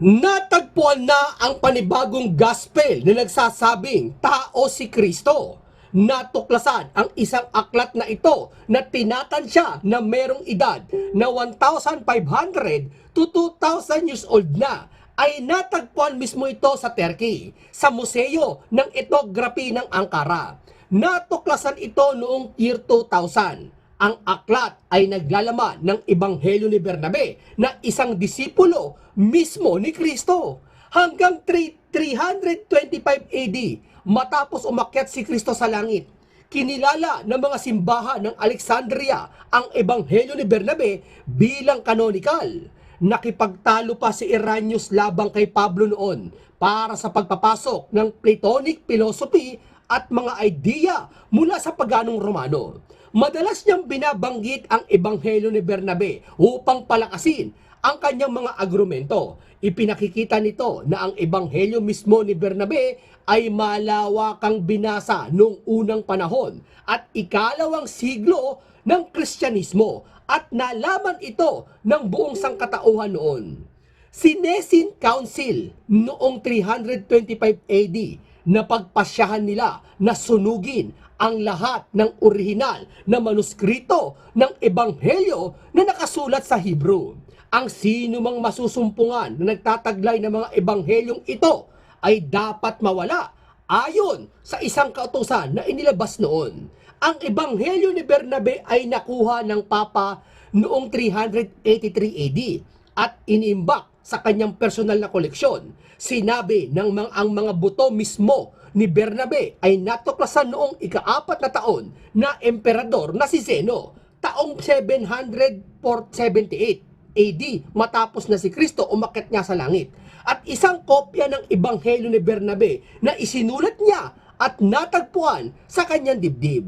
Natagpuan na ang panibagong gospel na nagsasabing tao si Kristo. Natuklasan ang isang aklat na ito na tinatansya na merong edad na 1,500 to 2,000 years old na ay natagpuan mismo ito sa Turkey, sa museo ng ethnography ng Ankara. Natuklasan ito noong year 2000 ang aklat ay naglalaman ng Ebanghelyo ni Bernabe na isang disipulo mismo ni Kristo. Hanggang 3 325 AD, matapos umakyat si Kristo sa langit, kinilala ng mga simbahan ng Alexandria ang Ebanghelyo ni Bernabe bilang canonical. Nakipagtalo pa si Irenaeus labang kay Pablo noon para sa pagpapasok ng Platonic philosophy at mga idea mula sa paganong Romano. Madalas niyang binabanggit ang Ebanghelyo ni Bernabe upang palakasin ang kanyang mga agrumento. Ipinakikita nito na ang Ebanghelyo mismo ni Bernabe ay malawakang binasa noong unang panahon at ikalawang siglo ng Kristyanismo at nalaman ito ng buong sangkatauhan noon. Si Nicene Council noong 325 AD na pagpasyahan nila na sunugin ang lahat ng orihinal na manuskrito ng Ebanghelyo na nakasulat sa Hebrew. Ang sino mang masusumpungan na nagtataglay ng mga Ebanghelyong ito ay dapat mawala ayon sa isang kautusan na inilabas noon. Ang Ebanghelyo ni Bernabe ay nakuha ng Papa noong 383 AD at inimbak sa kanyang personal na koleksyon. Sinabi ng mga, ang mga buto mismo ni Bernabe ay natuklasan noong ikaapat na taon na emperador na si Zeno taong 778 AD matapos na si Kristo umakyat niya sa langit. At isang kopya ng Ebanghelyo ni Bernabe na isinulat niya at natagpuan sa kanyang dibdib.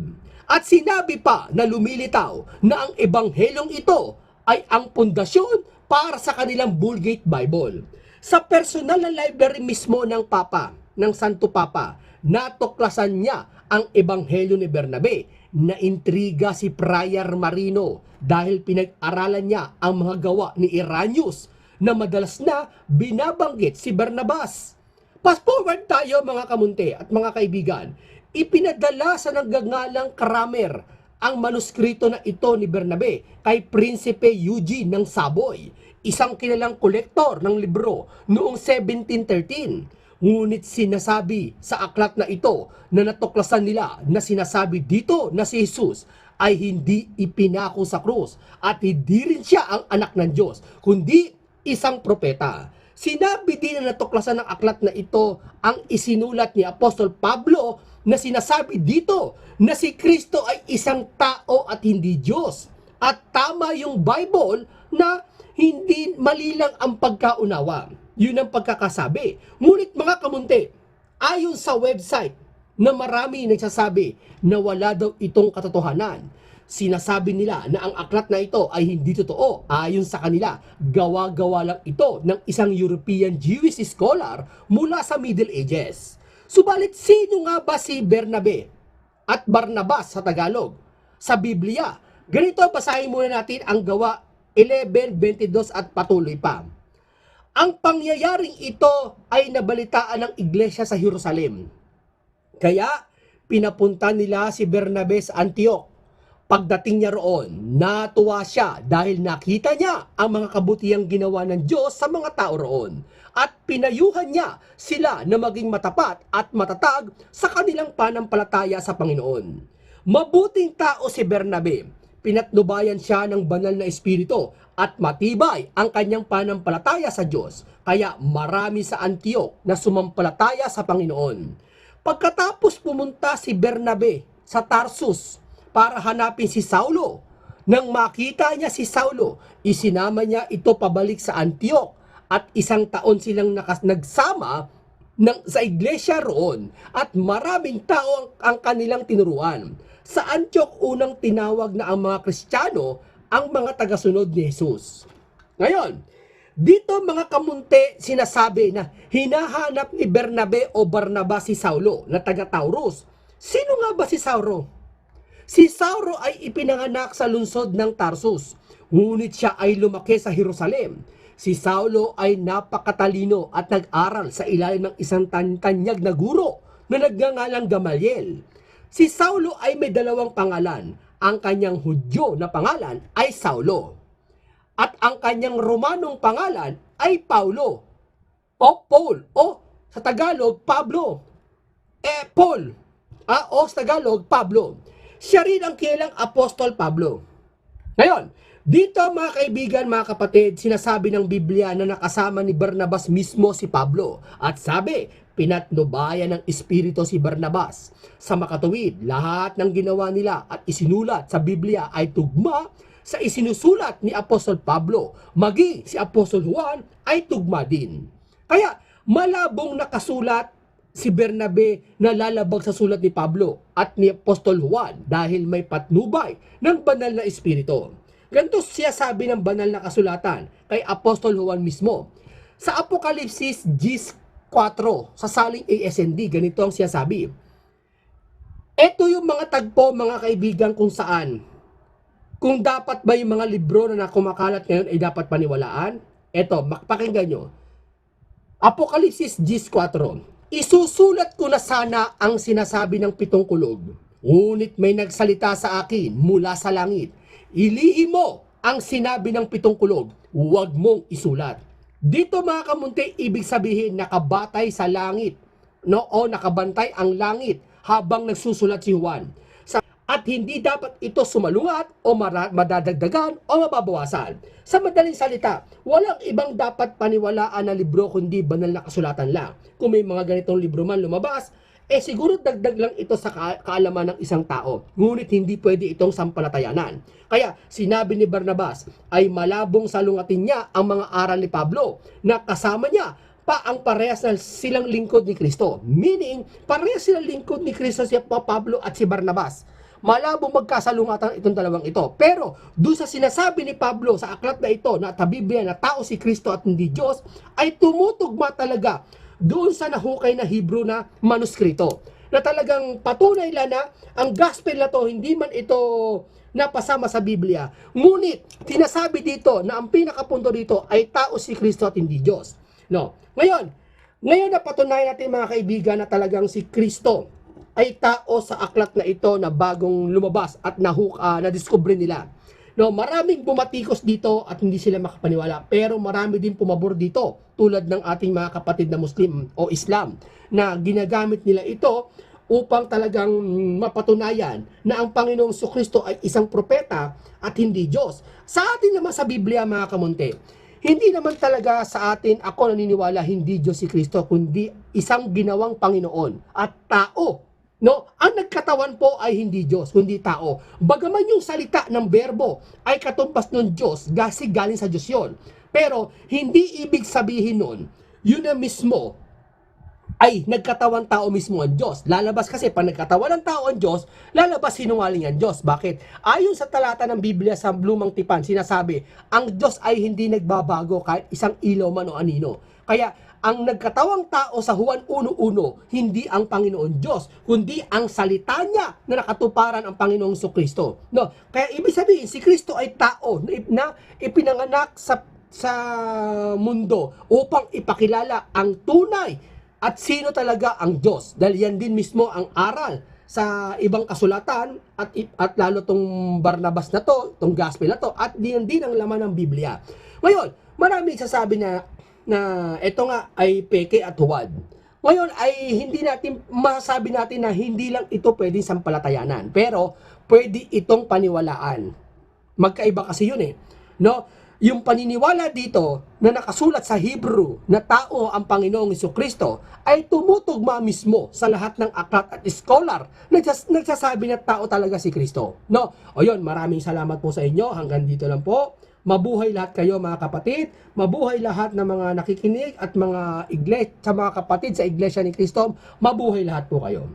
At sinabi pa na lumilitaw na ang Ebanghelyong ito ay ang pundasyon para sa kanilang Vulgate Bible. Sa personal na library mismo ng Papa, ng Santo Papa, natuklasan niya ang Ebanghelyo ni Bernabe na intriga si Friar Marino dahil pinag-aralan niya ang mga gawa ni Irenaeus na madalas na binabanggit si Barnabas. Fast forward tayo mga kamunte at mga kaibigan, ipinadala sa nagngangalang Kramer ang manuskrito na ito ni Bernabe kay Prinsipe Eugene ng Savoy, isang kilalang kolektor ng libro noong 1713. Ngunit sinasabi sa aklat na ito na natuklasan nila na sinasabi dito na si Jesus ay hindi ipinako sa krus at hindi rin siya ang anak ng Diyos, kundi isang propeta. Sinabi din na natuklasan ng aklat na ito ang isinulat ni Apostol Pablo na sinasabi dito na si Kristo ay isang tao at hindi Diyos. At tama yung Bible na hindi mali ang pagkaunawa. Yun ang pagkakasabi. Ngunit mga kamunti, ayon sa website na marami nagsasabi na wala daw itong katotohanan. Sinasabi nila na ang aklat na ito ay hindi totoo. Ayon sa kanila, gawa-gawa lang ito ng isang European Jewish scholar mula sa Middle Ages. Subalit, sino nga ba si Bernabe at Barnabas sa Tagalog? Sa Biblia, ganito basahin muna natin ang gawa 11.22 at patuloy pa. Ang pangyayaring ito ay nabalitaan ng iglesia sa Jerusalem. Kaya pinapunta nila si Bernabe sa Antioch. Pagdating niya roon, natuwa siya dahil nakita niya ang mga kabutihang ginawa ng Diyos sa mga tao roon. At pinayuhan niya sila na maging matapat at matatag sa kanilang panampalataya sa Panginoon. Mabuting tao si Bernabe. Pinatnubayan siya ng banal na espiritu at matibay ang kanyang panampalataya sa Diyos. Kaya marami sa Antioch na sumampalataya sa Panginoon. Pagkatapos pumunta si Bernabe sa Tarsus para hanapin si Saulo, nang makita niya si Saulo, isinama niya ito pabalik sa Antioch at isang taon silang nagsama ng, sa iglesia roon at maraming tao ang, ang kanilang tinuruan. Sa Antioch unang tinawag na ang mga Kristiyano ang mga tagasunod ni Jesus. Ngayon, dito mga kamunte sinasabi na hinahanap ni Bernabe o Barnabas si Saulo na taga Taurus. Sino nga ba si Saulo? Si Sauro ay ipinanganak sa lungsod ng Tarsus, ngunit siya ay lumaki sa Jerusalem. Si Saulo ay napakatalino at nag-aral sa ilalim ng isang tantanyag na guro na nagngangalang Gamaliel. Si Saulo ay may dalawang pangalan. Ang kanyang Hudyo na pangalan ay Saulo. At ang kanyang Romanong pangalan ay Paulo. O Paul. O sa Tagalog, Pablo. Eh, Paul. Ah, o sa Tagalog, Pablo. Siya rin ang kilalang Apostol Pablo. Ngayon, dito mga kaibigan, mga kapatid, sinasabi ng Biblia na nakasama ni Barnabas mismo si Pablo. At sabi, pinatnubayan ng Espiritu si Barnabas. Sa makatuwid, lahat ng ginawa nila at isinulat sa Biblia ay tugma sa isinusulat ni Apostol Pablo. Magi si Apostol Juan ay tugma din. Kaya, malabong nakasulat si Bernabe na lalabag sa sulat ni Pablo at ni Apostol Juan dahil may patnubay ng banal na espiritu. Ganito siya sabi ng banal na kasulatan kay Apostol Juan mismo. Sa Apokalipsis 10.4 sa saling ASND, ganito ang siya sabi. Ito yung mga tagpo mga kaibigan kung saan. Kung dapat ba yung mga libro na nakumakalat ngayon ay dapat paniwalaan? Ito, makpakinggan nyo. Apokalipsis 10.4 Isusulat ko na sana ang sinasabi ng pitong kulog. Ngunit may nagsalita sa akin mula sa langit. Ilihim mo ang sinabi ng pitong kulog. Huwag mong isulat. Dito mga kamunti, ibig sabihin nakabatay sa langit. No? O nakabantay ang langit habang nagsusulat si Juan. Sa at hindi dapat ito sumalungat o madadagdagan o mababawasan. Sa madaling salita, walang ibang dapat paniwalaan na libro kundi banal na kasulatan lang. Kung may mga ganitong libro man lumabas, eh siguro dagdag lang ito sa ka- kaalaman ng isang tao. Ngunit hindi pwede itong sampalatayanan. Kaya sinabi ni Barnabas ay malabong salungatin niya ang mga aral ni Pablo na kasama niya pa ang parehas na silang lingkod ni Kristo. Meaning, parehas silang lingkod ni Kristo si Pablo at si Barnabas malabo magkasalungatan itong dalawang ito. Pero doon sa sinasabi ni Pablo sa aklat na ito na ta Biblia na tao si Kristo at hindi Diyos ay tumutugma talaga doon sa nahukay na Hebrew na manuskrito na talagang patunay lang na ang gospel na to hindi man ito napasama sa Biblia. Ngunit, tinasabi dito na ang pinakapunto dito ay tao si Kristo at hindi Diyos. No. Ngayon, ngayon na patunayan natin mga kaibigan na talagang si Kristo ay tao sa aklat na ito na bagong lumabas at nahuk, uh, na-discover nila. No, maraming bumatikos dito at hindi sila makapaniwala. Pero marami din pumabor dito tulad ng ating mga kapatid na Muslim o Islam na ginagamit nila ito upang talagang mapatunayan na ang Panginoong Kristo ay isang propeta at hindi Diyos. Sa atin naman sa Biblia mga kamunte, hindi naman talaga sa atin ako naniniwala hindi Diyos si Kristo kundi isang ginawang Panginoon at tao No, ang nagkatawan po ay hindi Diyos, kundi tao. Bagaman yung salita ng berbo ay katumbas ng Diyos, kasi galing sa Diyos yon. Pero hindi ibig sabihin nun, yun na mismo ay nagkatawan tao mismo ang Diyos. Lalabas kasi pag nagkatawan ng tao ang Diyos, lalabas sinungaling ang Diyos. Bakit? Ayon sa talata ng Biblia sa Lumang Tipan, sinasabi, ang Diyos ay hindi nagbabago kahit isang ilaw man o anino. Kaya ang nagkatawang tao sa Juan 1.1, hindi ang Panginoon Diyos, kundi ang salita niya na nakatuparan ang Panginoong Kristo. No? Kaya ibig sabihin, si Kristo ay tao na, na ipinanganak sa sa mundo upang ipakilala ang tunay at sino talaga ang Diyos. Dahil yan din mismo ang aral sa ibang kasulatan at at lalo tong Barnabas na to, tong gospel na to at din din ang laman ng Biblia. Ngayon, maraming sasabi na na ito nga ay peke at huwad. Ngayon ay hindi natin masasabi natin na hindi lang ito pwedeng sampalatayanan, pero pwede itong paniwalaan. Magkaiba kasi yun eh. No? Yung paniniwala dito na nakasulat sa Hebrew na tao ang Panginoong Kristo ay tumutugma mismo sa lahat ng aklat at scholar na nagsas- nagsasabi na tao talaga si Kristo. No? O yun, maraming salamat po sa inyo. Hanggang dito lang po. Mabuhay lahat kayo mga kapatid. Mabuhay lahat ng mga nakikinig at mga iglesia, sa mga kapatid sa Iglesia ni Kristo. Mabuhay lahat po kayo.